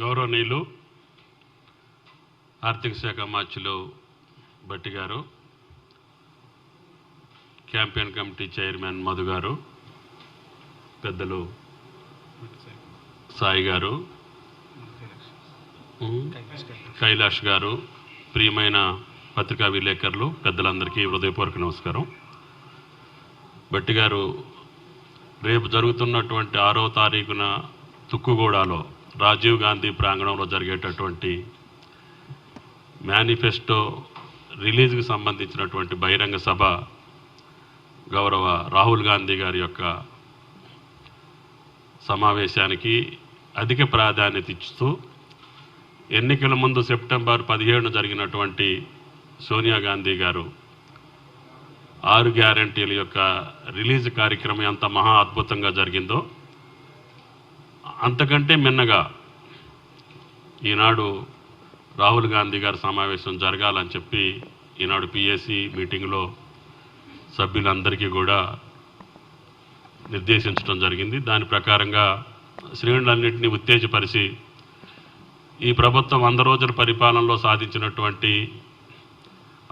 గౌరవనీయులు ఆర్థిక శాఖ మార్చులు భట్టి గారు క్యాంపెయిన్ కమిటీ చైర్మన్ మధు గారు పెద్దలు సాయి గారు కైలాష్ గారు ప్రియమైన పత్రికా విలేకరులు పెద్దలందరికీ హృదయపూర్వక నమస్కారం. భట్టి గారు రేపు జరుగుతున్నటువంటి ఆరో తారీఖున తుక్కుగూడలో రాజీవ్ గాంధీ ప్రాంగణంలో జరిగేటటువంటి మేనిఫెస్టో రిలీజ్కి సంబంధించినటువంటి బహిరంగ సభ గౌరవ రాహుల్ గాంధీ గారి యొక్క సమావేశానికి అధిక ప్రాధాన్యత ఇస్తూ ఎన్నికల ముందు సెప్టెంబర్ పదిహేడున జరిగినటువంటి సోనియా గాంధీ గారు ఆరు గ్యారంటీల యొక్క రిలీజ్ కార్యక్రమం ఎంత మహా అద్భుతంగా జరిగిందో అంతకంటే మిన్నగా ఈనాడు రాహుల్ గాంధీ గారి సమావేశం జరగాలని చెప్పి ఈనాడు పిఎస్సి మీటింగ్లో సభ్యులందరికీ కూడా నిర్దేశించడం జరిగింది. దాని ప్రకారంగా శ్రేణులన్నింటినీ ఉత్తేజపరిచి ఈ ప్రభుత్వం వంద రోజుల పరిపాలనలో సాధించినటువంటి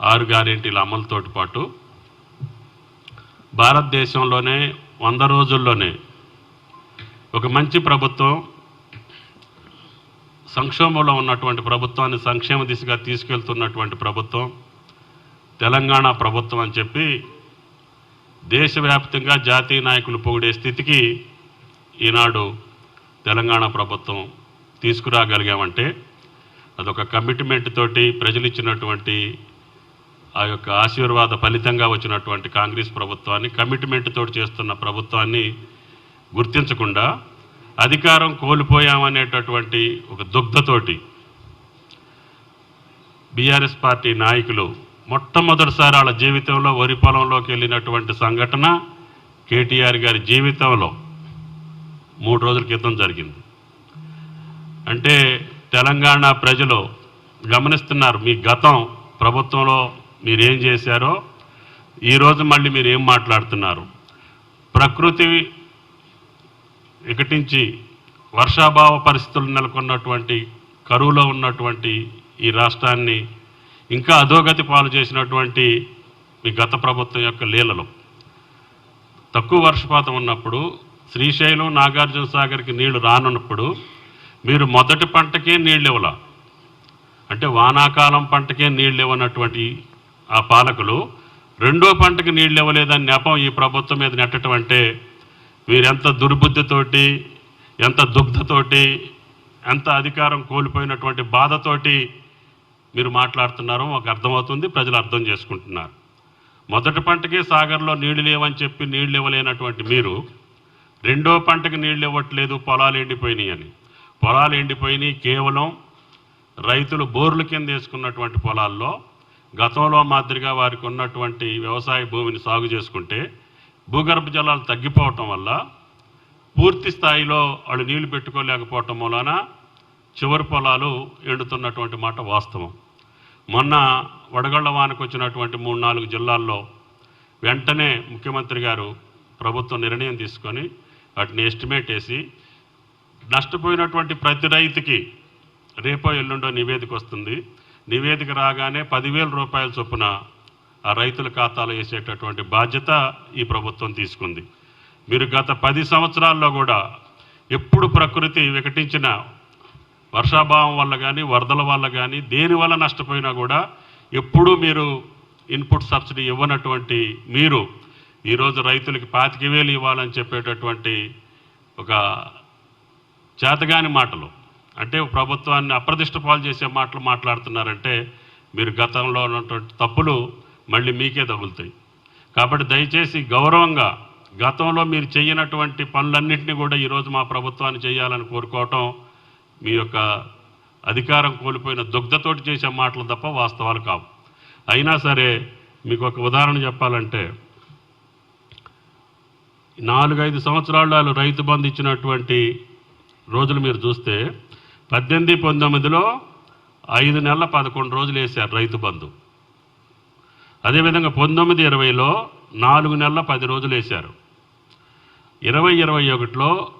ఆరు గ్యారెంటీల అమలుతోటి పాటు భారతదేశంలోనే వంద రోజుల్లోనే ఒక మంచి ప్రభుత్వం సంక్షోభంలో ఉన్నటువంటి ప్రభుత్వాన్ని సంక్షేమ దిశగా తీసుకెళ్తున్నటువంటి ప్రభుత్వం తెలంగాణ ప్రభుత్వం అని చెప్పి దేశవ్యాప్తంగా జాతీయ నాయకులు పొగిడే స్థితికి ఈనాడు తెలంగాణ ప్రభుత్వం తీసుకురాగలిగామంటే అదొక కమిట్మెంట్ తోటి ప్రజలు ఇచ్చినటువంటి ఆ యొక్క ఆశీర్వాద ఫలితంగా వచ్చినటువంటి కాంగ్రెస్ ప్రభుత్వాన్ని కమిట్మెంట్ తోటి చేస్తున్న ప్రభుత్వాన్ని గుర్తించకుండా అధికారం కోల్పోయామనేటటువంటి ఒక దుగ్ధతోటి బీఆర్ఎస్ పార్టీ నాయకులు మొట్టమొదటిసారి వాళ్ళ జీవితంలో వరి పొలంలోకి వెళ్ళినటువంటి సంఘటన కేటీఆర్ గారి జీవితంలో మూడు రోజుల క్రితం జరిగింది. అంటే తెలంగాణ ప్రజలు గమనిస్తున్నారు మీ గతం ప్రభుత్వంలో మీరేం చేశారో ఈరోజు మళ్ళీ మీరు ఏం మాట్లాడుతున్నారు? ప్రకృతి వికటించి వర్షాభావ పరిస్థితులు నెలకొన్నటువంటి కరువులో ఉన్నటువంటి ఈ రాష్ట్రాన్ని ఇంకా అధోగతి పాలు చేసినటువంటి మీ గత ప్రభుత్వం యొక్క లీలలు. తక్కువ వర్షపాతం ఉన్నప్పుడు శ్రీశైలం నాగార్జున సాగర్కి నీళ్ళు రానున్నప్పుడు మీరు మొదటి పంటకే నీళ్ళు ఇవ్వాల అంటే వానాకాలం పంటకే నీళ్ళు ఇవ్వనటువంటి ఆ పాలకులు రెండో పంటకి నీళ్ళు ఇవ్వలేదని నెపం ఈ ప్రభుత్వం మీద నెట్టడం అంటే మీరెంత దుర్బుద్ధితోటి ఎంత దుగ్ధతోటి ఎంత అధికారం కోల్పోయినటువంటి బాధతోటి మీరు మాట్లాడుతున్నారో మాకు అర్థమవుతుంది ప్రజలు అర్థం చేసుకుంటున్నారు. మొదటి పంటకి సాగర్లో నీళ్ళు లేవని చెప్పి నీళ్ళు ఇవ్వలేనటువంటి మీరు రెండో పంటకి నీళ్ళు ఇవ్వట్లేదు పొలాలు ఎండిపోయినాయి అని. పొలాలు ఎండిపోయినాయి కేవలం రైతులు బోర్ల కింద వేసుకున్నటువంటి పొలాల్లో గతంలో మాదిరిగా వారికి ఉన్నటువంటి వ్యవసాయ భూమిని సాగు చేసుకుంటే భూగర్భ జలాలు తగ్గిపోవటం వల్ల పూర్తి స్థాయిలో వాళ్ళు నీళ్ళు పెట్టుకోలేకపోవటం మూలాన చివరి పొలాలు ఎండుతున్నటువంటి మాట వాస్తవం. మొన్న వడగళ్ళ వానకు వచ్చినటువంటి మూడు నాలుగు జిల్లాల్లో వెంటనే ముఖ్యమంత్రి గారు ప్రభుత్వం నిర్ణయం తీసుకొని వాటిని ఎస్టిమేట్ వేసి నష్టపోయినటువంటి ప్రతి రైతుకి రేపో ఎల్లుండో నివేదిక వస్తుంది. నివేదిక రాగానే పదివేల రూపాయల చొప్పున రైతుల ఖాతాలో వేసేటటువంటి బాధ్యత ఈ ప్రభుత్వం తీసుకుంది. మీరు గత పది సంవత్సరాల్లో కూడా ఎప్పుడు ప్రకృతి వికటించిన వర్షాభావం వల్ల కానీ వరదల వల్ల కానీ దేని వల్ల నష్టపోయినా కూడా ఎప్పుడూ మీరు ఇన్పుట్ సబ్సిడీ ఇవ్వనటువంటి మీరు ఈరోజు రైతులకి పాతిక వేలు ఇవ్వాలని చెప్పేటటువంటి ఒక చేతగాని మాటలు. అంటే ప్రభుత్వాన్ని అప్రదిష్ట పాలు చేసే మాటలు మాట్లాడుతున్నారంటే మీరు గతంలో ఉన్నటువంటి తప్పులు మళ్ళీ మీకే తగులుతాయి. కాబట్టి దయచేసి గౌరవంగా గతంలో మీరు చేయనటువంటి పనులన్నింటినీ కూడా ఈరోజు మా ప్రభుత్వాన్ని చేయాలని కోరుకోవటం మీ యొక్క అధికారం కోల్పోయిన దుగ్ధతోటి చేసే మాటలు తప్ప వాస్తవాలు కావు. అయినా సరే మీకు ఒక ఉదాహరణ చెప్పాలంటే నాలుగైదు సంవత్సరాలు వాళ్ళు రైతు బంధు ఇచ్చినటువంటి రోజులు మీరు చూస్తే పద్దెనిమిది పంతొమ్మిదిలో ఐదు నెలల పదకొండు రోజులు వేశారు రైతు బంధు. అదేవిధంగా పంతొమ్మిది ఇరవైలో నాలుగు నెలల పది రోజులు వేశారు. ఇరవై ఇరవై ఒకటిలో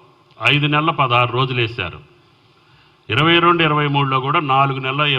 ఐదు నెలల పదహారు రోజులు వేశారు. ఇరవై రెండు ఇరవై మూడులో కూడా నాలుగు నెలల